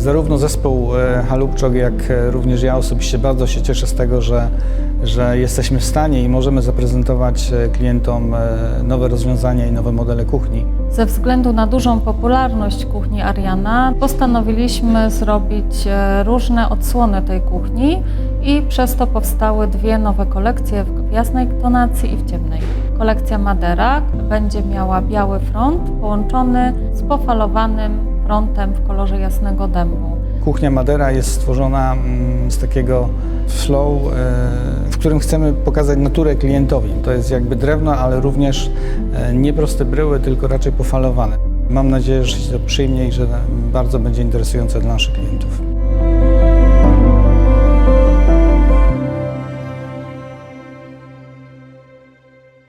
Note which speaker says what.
Speaker 1: Zarówno zespół e, Halubczok, jak e, również ja osobiście bardzo się cieszę z tego, że, że jesteśmy w stanie i możemy zaprezentować e, klientom nowe rozwiązania i nowe modele kuchni.
Speaker 2: Ze względu na dużą popularność kuchni Ariana postanowiliśmy zrobić różne odsłony tej kuchni i przez to powstały dwie nowe kolekcje w jasnej tonacji i w ciemnej. Kolekcja Madera będzie miała biały front połączony z pofalowanym frontem w kolorze jasnego dębu.
Speaker 1: Kuchnia Madera jest stworzona mm, z takiego flow, e, w którym chcemy pokazać naturę klientowi. To jest jakby drewno, ale również e, nie proste bryły, tylko raczej pofalowane. Mam nadzieję, że się to przyjmie i że bardzo będzie interesujące dla naszych klientów.